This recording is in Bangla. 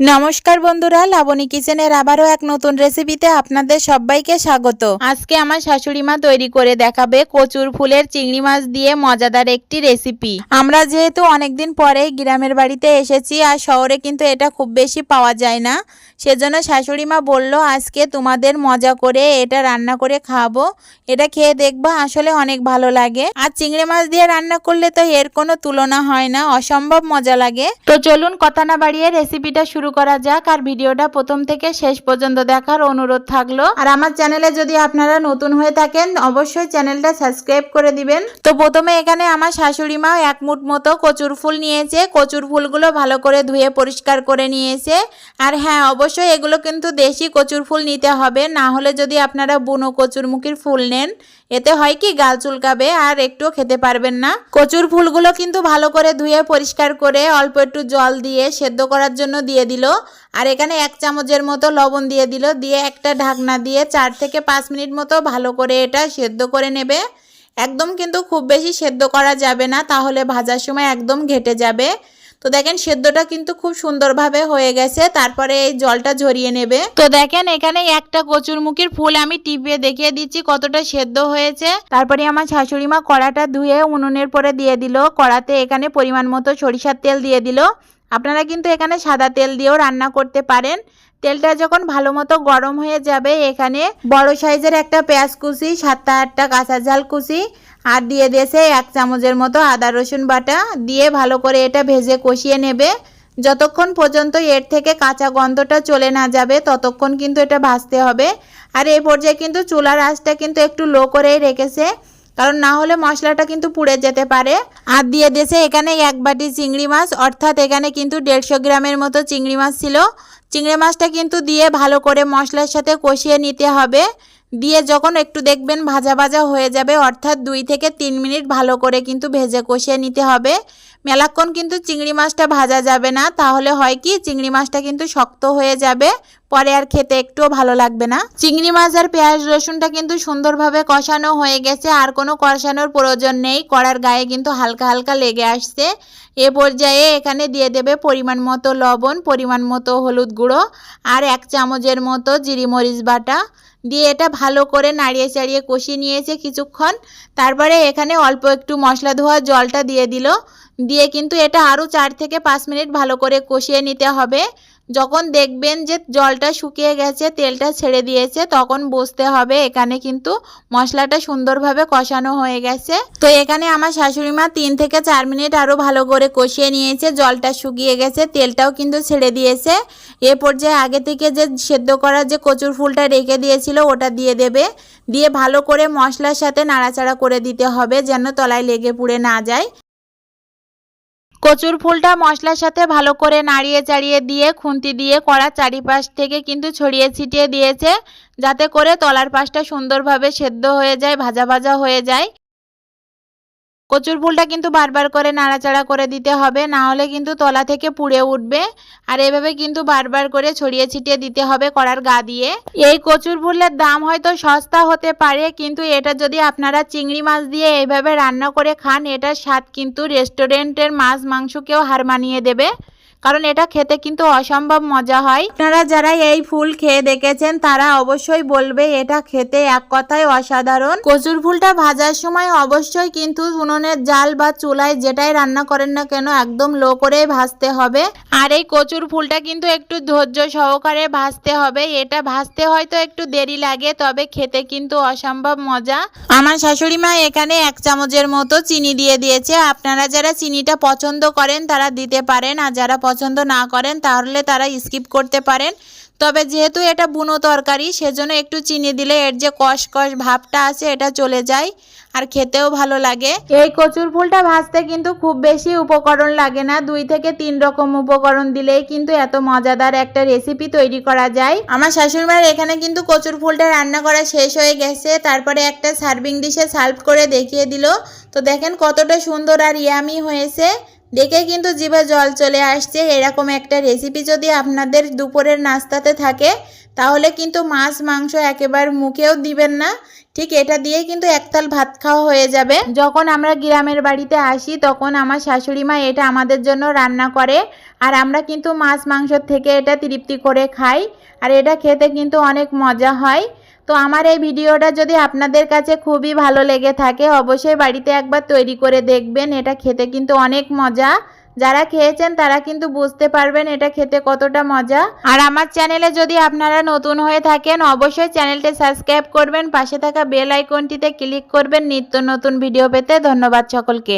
নমস্কার বন্ধুরা, লাবণী কিচেনের আবারও এক নতুন রেসিপিতে আপনাদের সবাইকে স্বাগত। আজকে আমার শাশুড়ি মা তৈরি করে দেখাবে কচুর ফুলের চিংড়ি মাছ দিয়ে মজাদার একটি রেসিপি আমরা যেহেতু অনেকদিন পরে গ্রামের বাড়িতে এসেছি, আর শহরে কিন্তু এটা খুব বেশি পাওয়া যায় না, সেজন্য শাশুড়ি মা বলল, আজকে তোমাদের মজা করে এটা রান্না করে খাব। এটা খেয়ে দেখবা, আসলে অনেক ভালো লাগে। আর চিংড়ি মাছ দিয়ে রান্না করলে তো এর কোনো তুলনা হয় না, অসম্ভব মজা লাগে। তো চলুন কথা না বাড়িয়ে রেসিপিটা শুরু করা যাক আর ভিডিওটা প্রথম থেকে শেষ পর্যন্ত দেখার অনুরোধ থাকল। আর আমার চ্যানেলে যদি আপনারা নতুন হয়ে থাকেন, অবশ্যই চ্যানেলটা সাবস্ক্রাইব করে দিবেন। তো প্রথমে এখানে আমার শাশুড়ি মা এক মুঠ মতো কচুর ফুল নিয়েছে। কচুর ফুলগুলো ভালো করে ধুয়ে পরিষ্কার করে নিয়েছে। আর হ্যাঁ অবশ্যই এগুলো কিন্তু দেশি কচুর ফুল নিতে হবে। না হলে যদি আপনারা বুনো কচুরমুখীর ফুল নেন, এতে হয় কি গাল চুলকাবে আর একটুও খেতে পারবেন না। কচুর ফুলগুলো কিন্তু ভালো করে ধুয়ে পরিষ্কার করে অল্প একটু জল দিয়ে সেদ্ধ করার জন্য দিয়ে দিল আর এখানে এক চামচের মতো লবণ দিয়ে দিল, দিয়ে একটা ঢাকনা দিয়ে চার থেকে পাঁচ মিনিট মতো ভালো করে এটা সেদ্ধ করে নেবে। একদম কিন্তু খুব বেশি সেদ্ধ করা যাবে না, তাহলে ভাজার সময় একদম ঘেটে যাবে। তো দেখেন সেদ্ধটা কিন্তু খুব সুন্দরভাবে হয়ে গেছে, তারপরে এই জলটা ঝরিয়ে নেবে। তো দেখেন এখানে একটা কচুরমুখীর ফুল আমি টিপিয়ে দেখিয়ে দিচ্ছি কতটা সেদ্ধ হয়েছে। তারপরে আমার শাশুড়ি মা কড়াটা ধুয়ে উনুনের পরে দিয়ে দিল, কড়াতে এখানে পরিমাণ মতো সরিষার তেল দিয়ে দিল। আপনারা কিন্তু এখানে সাদা তেল দিয়েও রান্না করতে পারেন। তেলটা যখন ভালো মতো গরম হয়ে যাবে, এখানে বড় সাইজের একটা পেঁয়াজ কুচি, সাতটা আটটা কাঁচা ঝাল কুচি, আর দিয়ে দিয়েছে এক চামচের মতো আদা রসুন বাটা। দিয়ে ভালো করে এটা ভেজে কষিয়ে নেবে। যতক্ষণ পর্যন্ত এর থেকে কাঁচা গন্ধটা চলে না যাবে, ততক্ষণ কিন্তু এটা ভাজতে হবে। আর এই পর্যায়ে কিন্তু চুলার আঁচটা কিন্তু একটু লো করেই রেখেছে। কারণ না হলে মশলাটা কিন্তু পুড়ে যেতে পারে। আর দিয়ে দিয়েছে এখানে এক বাটি চিংড়ি মাছ, অর্থাৎ এখানে কিন্তু দেড়শো গ্রামের মতো চিংড়ি মাছ ছিল। চিংড়ি মাছটা কিন্তু দিয়ে ভালো করে মশলার সাথে কষিয়ে নিতে হবে। দিয়ে যখন একটু দেখবেন ভাজা ভাজা হয়ে যাবে, অর্থাৎ দুই থেকে তিন মিনিট ভালো করে কিন্তু ভেজে কষিয়ে নিতে হবে। মেলাক্ষণ কিন্তু চিংড়ি মাছটা ভাজা যাবে না। তাহলে হয় কি, চিংড়ি মাছটা কিন্তু শক্ত হয়ে যাবে, পরে আর খেতে একটুও ভালো লাগবে না। চিংড়ি মাছ আর পেঁয়াজ রসুনটা কিন্তু সুন্দরভাবে কষানো হয়ে গেছে, আর কোনো কষানোর প্রয়োজন নেই। কড়ার গায়ে কিন্তু হালকা হালকা লেগে আসছে। এ পর্যায়ে এখানে দিয়ে দেবে পরিমাণ মতো লবণ, পরিমাণ মতো হলুদ গুঁড়ো, আর এক চামচের মতো জিরি মরিচ বাটা। দিয়ে এটা ভালো করে নাড়িয়ে চাড়িয়ে কষিয়ে নিয়েছে কিছুক্ষণ। তারপরে এখানে অল্প একটু মশলা ধোয়া জলটা দিয়ে দিল। দিয়ে কিন্তু এটা আরও চার থেকে পাঁচ মিনিট ভালো করে কষিয়ে নিতে হবে। যখন দেখবেন যে জলটা শুকিয়ে গেছে, তেলটা ছেড়ে দিয়েছে, তখন বুঝতে হবে। এখানে কিন্তু মশলাটা সুন্দরভাবে কষানো হয়ে গেছে। তো এখানে আমার শাশুড়ি মা তিন থেকে চার মিনিট আরও ভালো করে কষিয়ে নিয়েছে। জলটা শুকিয়ে গেছে, তেলটাও কিন্তু ছেড়ে দিয়েছে। এ পর্যায়ে আগে থেকে যে সেদ্ধ করা যে কচুর ফুলটা রেখে দিয়েছিল, ওটা দিয়ে দেবে। দিয়ে ভালো করে মশলার সাথে নাড়াচাড়া করে দিতে হবে, যেন তলায় লেগে পুড়ে না যায়। কচুর ফুলটা মশলার সাথে ভালো করে নাড়িয়ে চাড়িয়ে দিয়ে, খুন্তি দিয়ে কড়া চারিপাশ থেকে কিন্তু ছড়িয়ে ছিটিয়ে দিয়েছে, যাতে করে তলার পাশটা সুন্দরভাবে সেদ্ধ হয়ে যায়, ভাজা ভাজা হয়ে যায়। কচুর ফুলটা কিন্তু বারবার করে নাড়াচাড়া করে দিতে হবে, না হলে কিন্তু তলা থেকে পুড়ে উঠবে। আর এভাবে কিন্তু বারবার করে ছড়িয়ে ছিটিয়ে দিতে হবে কড়ার গা দিয়ে। এই কচুর ফুলের দাম হয়তো সস্তা হতে পারে, কিন্তু এটা যদি আপনারা চিংড়ি মাছ দিয়ে এইভাবে রান্না করে খান, এটার স্বাদ কিন্তু রেস্টুরেন্টের মাছ মাংসকেও হার মানিয়ে দেবে। কারণ এটা খেতে কিন্তু অসম্ভব মজা হয়। আপনারা যারা এই ফুল খেয়ে দেখেছেন, তারা অবশ্যই বলবে, এটা খেতে এক কথায় অসাধারণ। কচুর ফুলটা ভাজার সময় অবশ্যই কিন্তু উনুনের জাল বা চুলায় যেটাই রান্না করেন না কেন, একদম লো করে ভাজতে হবে। আর এই কচুর ফুলটা কিন্তু একটু ধৈর্য সহকারে ভাজতে হবে। এটা ভাজতে হয়তো একটু দেরি লাগে, তবে খেতে কিন্তু অসম্ভব মজা। আমার শাশুড়ি মা এখানে এক চামচের মতো চিনি দিয়ে দিয়েছে। আপনারা যারা চিনিটা পছন্দ করেন, তারা দিতে পারেন। আর যারা পছন্দ না করেন তাহলে তারা স্কিপ করতে পারেন। তবে যেহেতু এটা বুনো তরকারি সেজন্য একটু চিনি দিলে এর যে কষ কষ ভাবটা আছে এটা চলে যায় আর খেতেও ভালো লাগে। এই কচুর ফুলটা ভাজতে কিন্তু খুব বেশি উপকরণ লাগে না। দুই থেকে তিন রকম উপকরণ দিলেই কিন্তু এত মজাদার একটা রেসিপি তৈরি করা যায়। আমার শাশুড়িমার এখানে কিন্তু কচুর ফুলটা রান্না করা শেষ হয়ে গেছে। তারপরে একটা সার্ভিং ডিশে সার্ভ করে দেখিয়ে দিল। তো দেখেন কতটা সুন্দর আর ইয়ামি হয়েছে। দেখে কিন্তু জিভে জল চলে আসছে। এরকম একটা রেসিপি যদি আপনাদের দুপুরের নাস্তাতে থাকে, তাহলে কিন্তু মাছ, মাংস একেবারে মুখেও দিবেন না। ঠিক এটা দিয়ে কিন্তু একতাল ভাত খাওয়া হয়ে যাবে। যখন আমরা গ্রামের বাড়িতে আসি, তখন আমার শাশুড়ি মা এটা আমাদের জন্য রান্না করে। আর আমরা কিন্তু মাছ মাংসর থেকে এটা তৃপ্তি করে খাই। আর এটা খেতে কিন্তু অনেক মজা হয়। তো আমার এই ভিডিওটা যদি আপনাদের কাছে খুবই ভালো লেগে থাকে, অবশ্যই বাড়িতে একবার তৈরি করে দেখবেন। এটা খেতে কিন্তু অনেক মজা। যারা খেয়েছেন তারা কিন্তু বুঝতে পারবেন এটা খেতে কতটা মজা। আর আমার চ্যানেলে যদি আপনারা নতুন হয়ে থাকেন, অবশ্যই চ্যানেলটি সাবস্ক্রাইব করবেন, পাশে থাকা বেল আইকনটিতে ক্লিক করবেন। নিত্য নতুন ভিডিও পেতে ধন্যবাদ সকলকে।